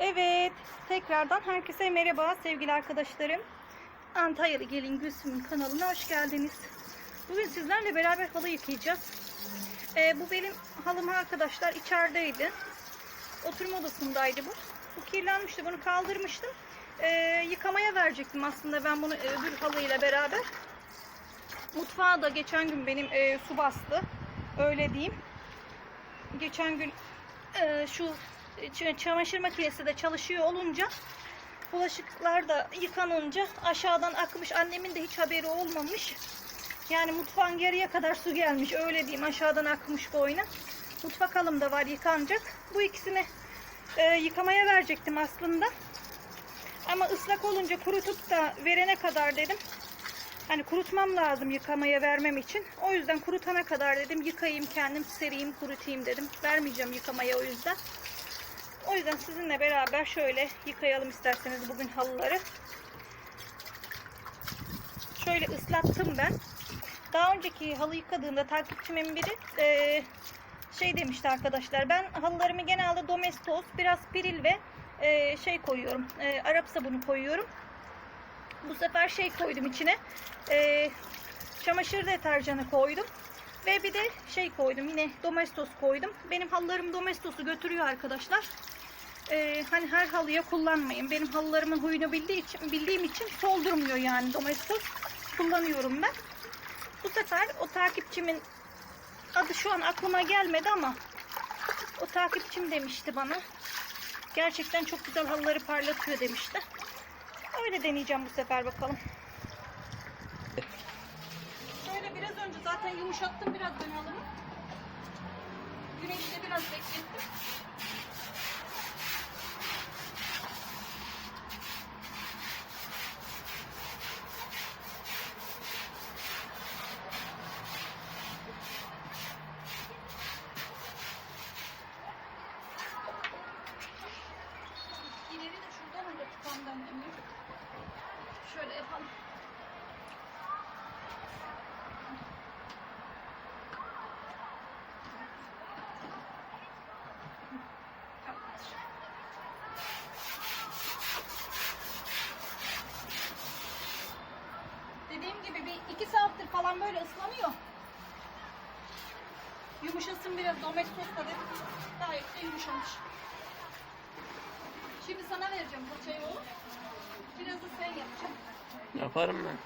Evet, tekrardan herkese merhaba sevgili arkadaşlarım. Antalyalı Gelin Gülsüm'ün kanalına hoş geldiniz. Bugün sizlerle beraber halı yıkayacağız. Ee, bu benim halım arkadaşlar içerideydi. Oturma odasındaydı bu. Bu kirlenmişti, bunu kaldırmıştım. Ee, yıkamaya verecektim aslında ben bunu e, öbür halıyla beraber. Mutfağa da geçen gün benim e, su bastı. Öyle diyeyim. Geçen gün e, şu çamaşır makinesi de çalışıyor olunca bulaşıklar da yıkanınca aşağıdan akmış. Annemin de hiç haberi olmamış. Yani mutfağın geriye kadar su gelmiş. Öyle diyeyim aşağıdan akmış boyuna. Mutfak halım da var yıkanacak. Bu ikisini e, yıkamaya verecektim aslında. Ama ıslak olunca kurutup da verene kadar dedim. Hani kurutmam lazım yıkamaya vermem için. O yüzden kurutana kadar dedim yıkayayım kendim sereyim kurutayım dedim. Vermeyeceğim yıkamaya o yüzden. O yüzden sizinle beraber şöyle yıkayalım isterseniz bugün halıları. Şöyle ıslattım ben. Daha önceki halı yıkadığımda takipçimin biri eee, şey demişti arkadaşlar. Ben halılarımı genelde domestos, biraz piril ve eee, şey koyuyorum. eee, Arap sabunu koyuyorum. Bu sefer şey koydum içine. eee, çamaşır deterjanı koydum. Ve bir de şey koydum yine domestos koydum. Benim halılarım domestosu götürüyor arkadaşlar. Ee, hani her halıya kullanmayın. Benim halılarımın huyunu bildiği için, bildiğim için soldurmuyor yani domestos. Kullanıyorum ben. Bu sefer o takipçimin adı şu an aklıma gelmedi ama o takipçim demişti bana. Gerçekten çok güzel halıları parlatıyor demişti. Öyle deneyeceğim bu sefer bakalım. Şöyle biraz önce zaten yumuşattım biraz ben halımı. Güneşte biraz beklettim. İleri de şuradan öyle tutamdan emin. Şöyle yapalım. Tamamdır. Dediğim gibi bir iki saattir falan böyle ıslanıyor. Yumuşasın biraz domestosla dedim. Gayet de yumuşamış. Şimdi sana vereceğim fırçayı oğlum. Biraz da sen yapacaksın. Yaparım ben.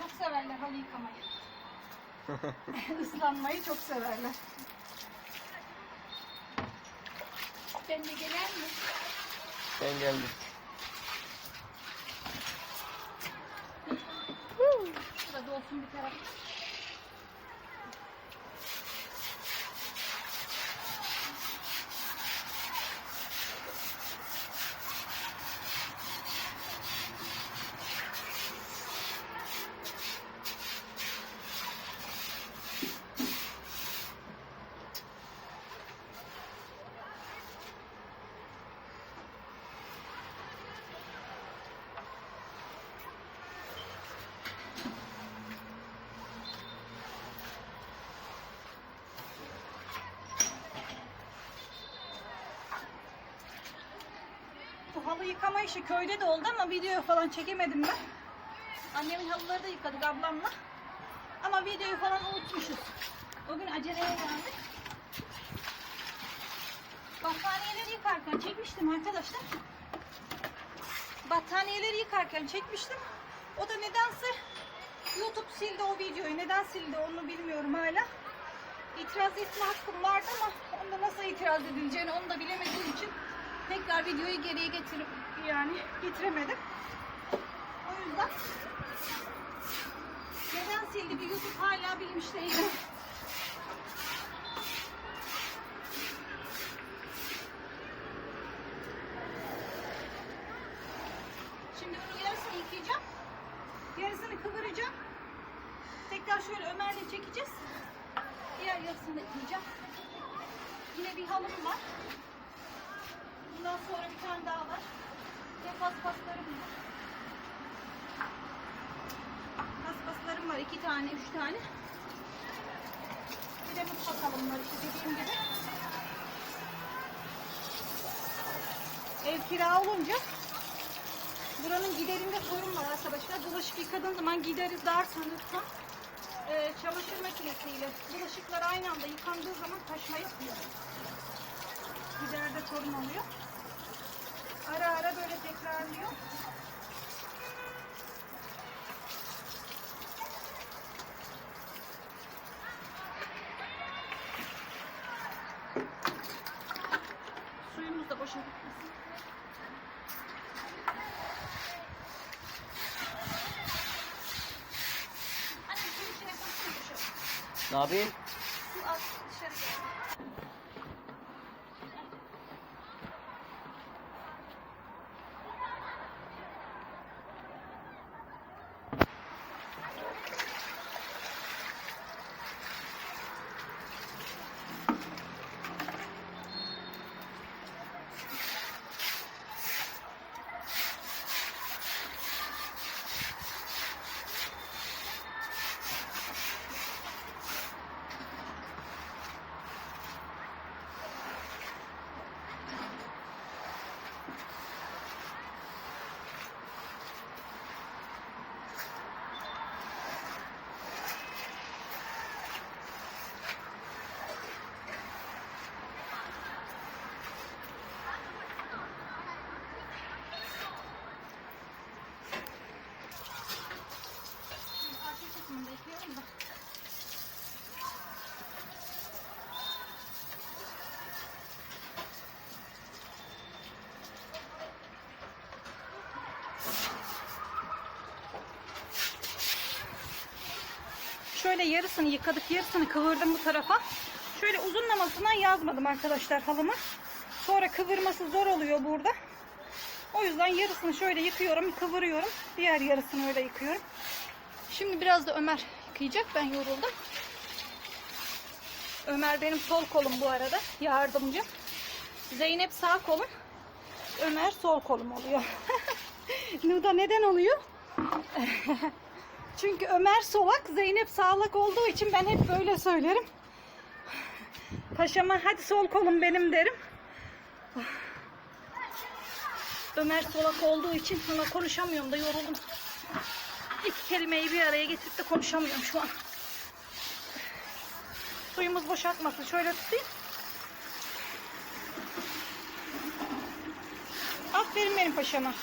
Çok severler halı yıkamayı. Islanmayı çok severler. Ben de gelen mi? Ben geldim. Olsun bir taraf. Bu halı yıkama işi köyde de oldu ama video falan çekemedim ben. Annemin halıları da yıkadık ablamla. Ama videoyu falan unutmuşuz. O gün aceleye geldik. Battaniyeleri yıkarken çekmiştim arkadaşlar. Battaniyeleri yıkarken çekmiştim. O da nedense YouTube sildi o videoyu. Neden sildi onu bilmiyorum hala. İtiraz etme hakkım vardı ama onda nasıl itiraz edileceğini onu da bilemediğim için tekrar videoyu geriye getirip yani getiremedim. O yüzden neden sildi bir YouTube hala bilmiş değilim. Şimdi bunun yarısını yıkayacağım. Yarısını kıvıracağım. Tekrar şöyle Ömer'le çekeceğiz. Diğer yarısını da yıkayacağım. Yine bir halım var. Bundan sonra bir tane daha var. Ve paspaslarım var. Paspaslarım var. iki tane, üç tane. Bir de mutfak halım var işte dediğim gibi. ev kira olunca buranın giderinde sorun var arkadaşlar. Bulaşık yıkadığın zaman gideri dar sanırsam e, çamaşır makinesiyle bulaşıklar aynı anda yıkandığı zaman taşma yapıyor. Giderde sorun oluyor. Ara ara böyle tekrarlıyor. Suyumuz da boşa gitmesin. Ne yapayım? Su at dışarı gel. Arka kısmını da ekliyorum da. Şöyle yarısını yıkadık, yarısını kıvırdım bu tarafa. Şöyle uzunlamasından yazmadım arkadaşlar halımı. Sonra kıvırması zor oluyor burada. O yüzden yarısını şöyle yıkıyorum, kıvırıyorum. Diğer yarısını öyle yıkıyorum. Şimdi biraz da Ömer yıkayacak. Ben yoruldum. Ömer benim sol kolum bu arada. Yardımcı. Zeynep sağ kolum. Ömer sol kolum oluyor. Nuda neden oluyor? Çünkü Ömer solak, Zeynep sağlak olduğu için ben hep böyle söylerim. Paşama hadi sol kolum benim derim. Ömer solak olduğu için hala konuşamıyorum da yoruldum. İki kelimeyi bir araya getirip de konuşamıyorum şu an. Suyumuz boşaltmasın. Şöyle tutayım. Aferin benim paşama.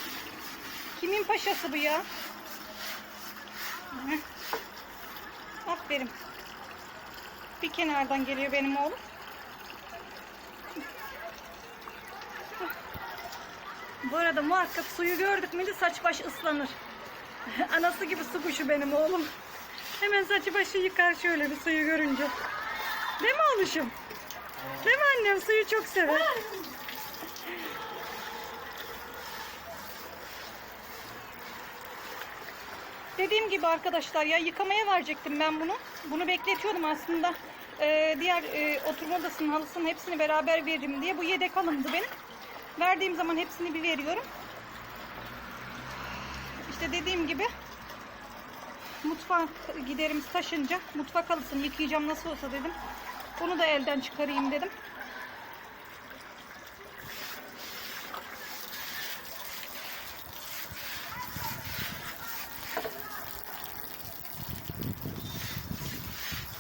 Kimin paşası bu ya? Aferin. Bir kenardan geliyor benim oğlum. Bu arada muhakkak suyu gördük müydü saç baş ıslanır. Anası gibi su kuşu benim oğlum. Hemen saçı başı yıkar şöyle bir suyu görünce. Değil mi oğluşum? Değil mi annem? Suyu çok sever. Dediğim gibi arkadaşlar ya yıkamaya verecektim ben bunu. Bunu bekletiyordum aslında. Ee, diğer e, oturma odasının halısının hepsini beraber veririm diye. Bu yedek halımdı benim. Verdiğim zaman hepsini bir veriyorum. İşte dediğim gibi mutfak giderimiz taşınca mutfak halısını yıkayacağım nasıl olsa dedim. Onu da elden çıkarayım dedim.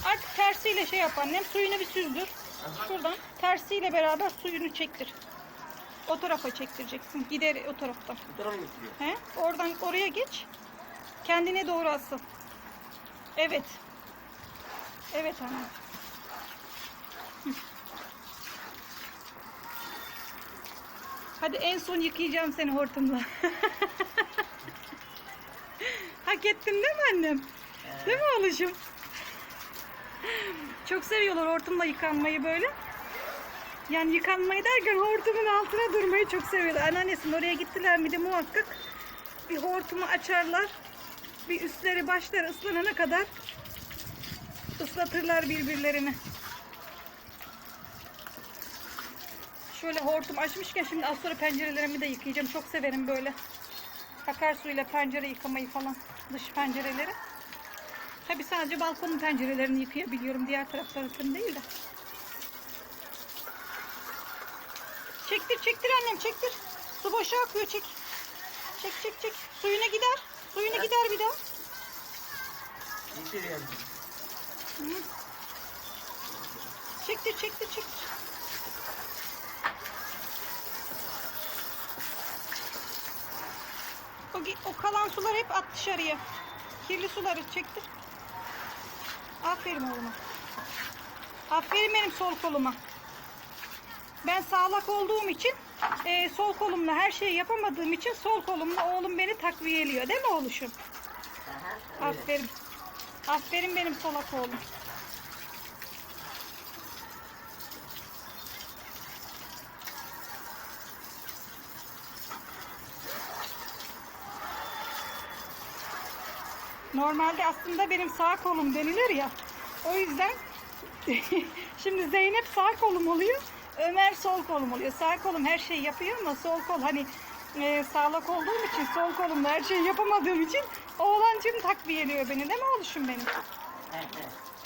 Artık tersiyle şey yap annem. Suyunu bir süzdür. Şuradan tersiyle beraber suyunu çektir. O tarafa çektireceksin. Gider o taraftan. Bu tarafa mı gidiyor? He? Oradan oraya geç. Kendine doğru asıl. Evet. Evet anne. Hadi en son yıkayacağım seni hortumla. Hak ettim değil mi annem? Değil mi oğluşum? Çok seviyorlar hortumla yıkanmayı böyle. Yani yıkanmayı derken hortumun altına durmayı çok seviyorlar. Anneannesinin oraya gittiler mi de muhakkak bir hortumu açarlar. Bir üstleri başları ıslanana kadar ıslatırlar birbirlerini. Şöyle hortum açmışken şimdi az sonra pencerelerimi de yıkayacağım. Çok severim böyle. Akarsuyla pencere yıkamayı falan. Dış pencereleri. Tabi sadece balkonun pencerelerini yıkayabiliyorum. Diğer taraflarını değil de. Çektir çektir annem çektir. Su boşa akıyor çek. Çek çek çek. Suyuna gider. Suyuna Evet. gider bir daha. Getir yani. Hı. Çekti çekti çekti. O, o kalan sular hep at dışarıya. Kirli suları çektir. Aferin oğluma. Aferin benim sol koluma. Ben sağlak olduğum için e, sol kolumla her şeyi yapamadığım için sol kolumla oğlum beni takviyeliyor değil mi oğluşum? Aferin. Aferin benim solak oğlum. Normalde aslında benim sağ kolum denilir ya. O yüzden şimdi Zeynep sağ kolum oluyor. Ömer sol kolum oluyor. Sağ kolum her şeyi yapıyor ama sol kol hani e, sağlak olduğum için sol kolumla her şeyi yapamadığım için oğlancım takviyeliyor beni değil mi oğluşum benim?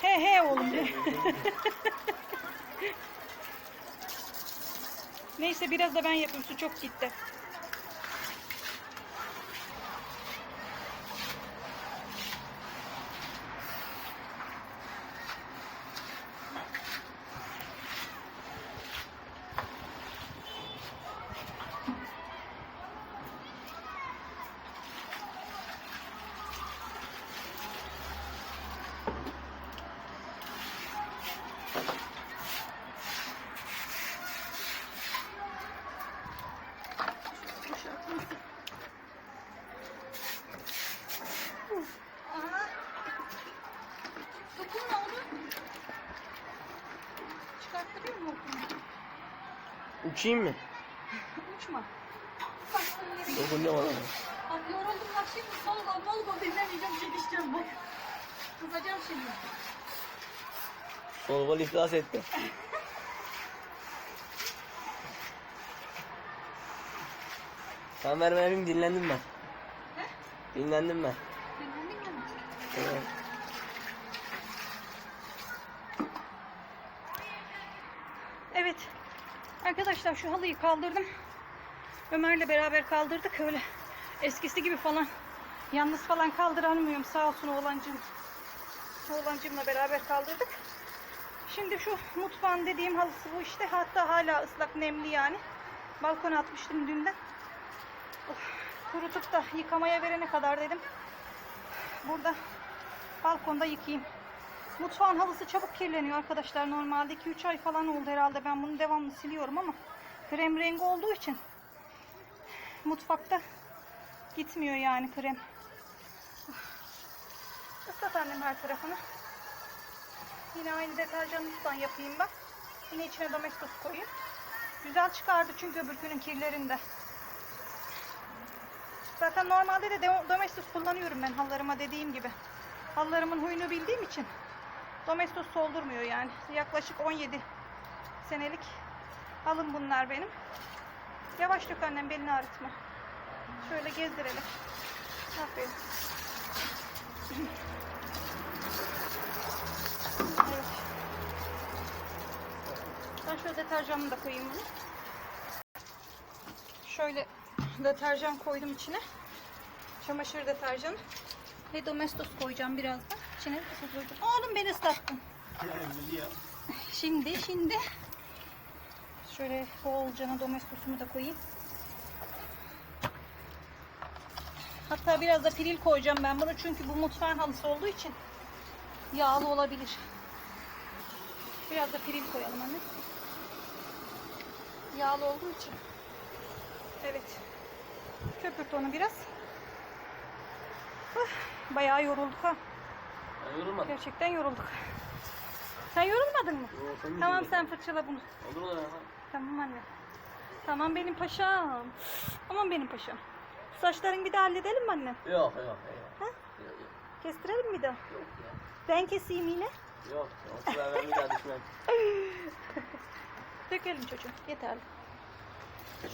He he oğlum. Neyse biraz da ben yapayım. Su çok gitti. Uçayım mı? Uçma. Git. Dokun ne var? Bak yoruldum bak şimdi sol gol mol gol dinlemeyeceğim çekişeceğim bak. Kızacağım şimdi. Sol kol iflas etti. Tamam ver vereyim dinlendim ben. He? Dinlendim ben. Dinlendin mi? Evet. Evet. Arkadaşlar şu halıyı kaldırdım. Ömer'le beraber kaldırdık öyle. Eskisi gibi falan yalnız falan kaldıramıyorum sağ olsun oğlancım. Oğlancımla beraber kaldırdık. Şimdi şu mutfağın dediğim halısı bu işte. Hatta hala ıslak nemli yani. Balkona atmıştım dünden. Of, kurutup da yıkamaya verene kadar dedim. Burada balkonda yıkayayım. Mutfağın halısı çabuk kirleniyor arkadaşlar. Normalde 2-3 ay falan oldu herhalde. Ben bunu devamlı siliyorum ama krem rengi olduğu için mutfakta gitmiyor yani krem. Islat annem her tarafını. Yine aynı deterjanlıktan yapayım ben. Yine içine domestos koyayım. Güzel çıkardı çünkü öbürkünün kirlerinde. Zaten normalde de de- domestos kullanıyorum ben hallarıma dediğim gibi. Hallarımın huyunu bildiğim için domestos soldurmuyor yani. Yaklaşık 17 senelik alın bunlar benim. Yavaş dök annem belini ağrıtma. Şöyle gezdirelim. Aferin. Evet. Ben şöyle deterjanını da koyayım bunu. Şöyle deterjan koydum içine. Çamaşır deterjanı. Ve domestos koyacağım birazdan. İçine koyacağım. Oğlum beni ıslattın. Şimdi şimdi şöyle bolcana domestosumu da koyayım. Hatta biraz da piril koyacağım ben bunu çünkü bu mutfağın halısı olduğu için yağlı olabilir. Biraz da piril koyalım anne. Yağlı olduğu için. Evet. Köpürt onu biraz. Ah, Bayağı yorulduk ha. Yorulmadım. Gerçekten yorulduk. Sen yorulmadın mı? Yo, sen Tamam yoruldun? sen fırçala bunu. Olur lan? Tamam anne. Tamam benim paşam. Tamam benim paşam. Saçların bir de halledelim mi anne? Yok yok yok. Ha? Yok yok. Kestirelim mi daha? Yok ya. Ben keseyim yine. Yok. O sıra ben bir daha düşmem. Dökelim çocuğum. Yeterli.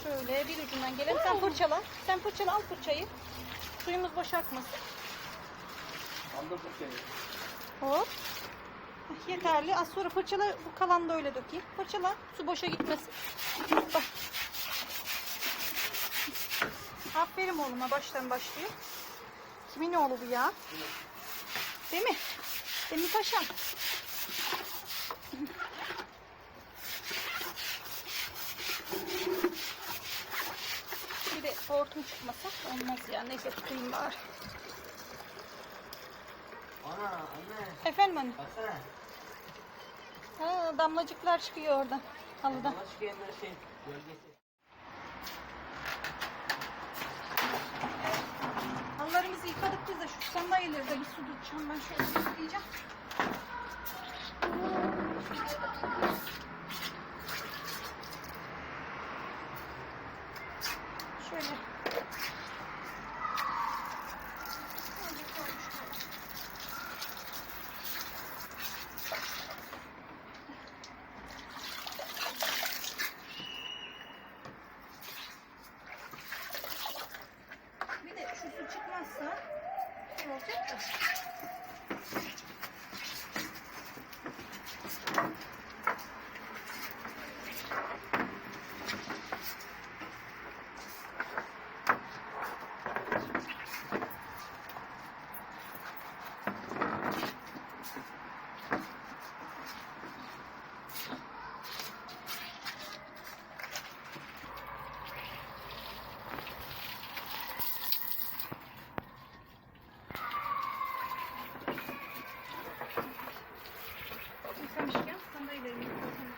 Şöyle bir ucundan gelelim. Sen fırçala. Sen fırçala al fırçayı. Suyumuz boş fırçayı. Hop. Yeterli. Az sonra fırçala. Bu kalan da öyle dökeyim. Fırçala. Su boşa gitmesin. Bak. benim oğluma baştan başlıyor. Kimin oğlu bu ya? Değil mi? Değil paşam? Bir de hortum çıkmasa olmaz ya. Neyse tutayım bari. Ana anne. Efendim anne. Baksana. Ha, damlacıklar çıkıyor oradan. Halıdan. Çıkıyor böyle şey. Gölgesi. Halılarımızı yıkadık biz de şu sandalyeleri de bir su tutacağım ben şöyle yıkayacağım. Şöyle. Bir de şu su çıkmazsa şey olacak da. Yıkamışken sandalyelerimi yıkatalım.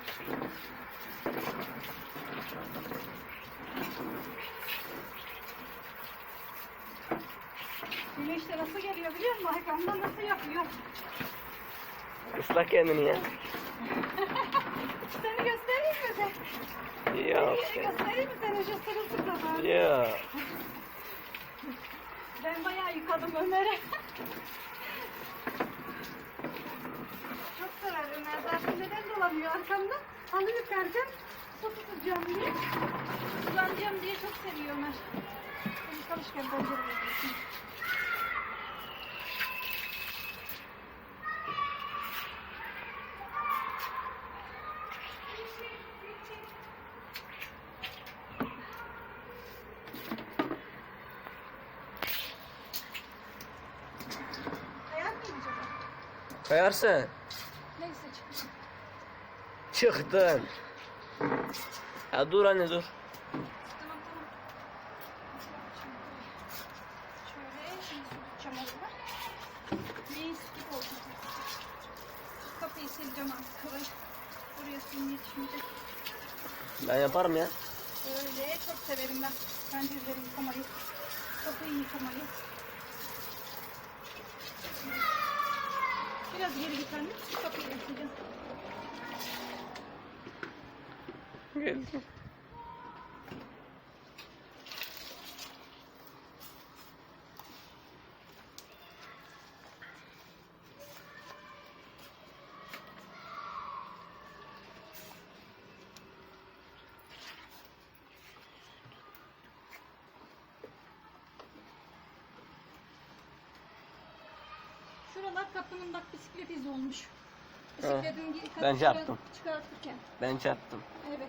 Güneş de nasıl geliyor biliyor musun? Arkamdan nasıl yapıyor? Islak kendini ya. Seni göstereyim mi sen? Yok. Göstereyim mi seni şu sırılsıklamı? Yok. Ben bayağı yıkadım Ömer'e. Çok sever Ömer. Zaten neden dolanıyor arkamda? Halı yıkarken su tutacağım diye. Kullanacağım diye çok seviyor Ömer. Yıkamışken pencereyi Kayarsın. Neyse çıkayım. Çıktın. Ya dur anne dur. Kapıyı sileceğim artık. Oraya suyum yetişmeyecek. Ben yaparım ya. Öyle çok severim ben. Pencereleri yıkamayı. Kapıyı yıkamayı. Biraz geri git anne. Kapıyı yıkayacağım. Geldim. Şuralar kapının bak bisiklet izi olmuş. Ha, Bisikletin ben çıkar- çarptım. çıkartırken. Ben çarptım. Evet.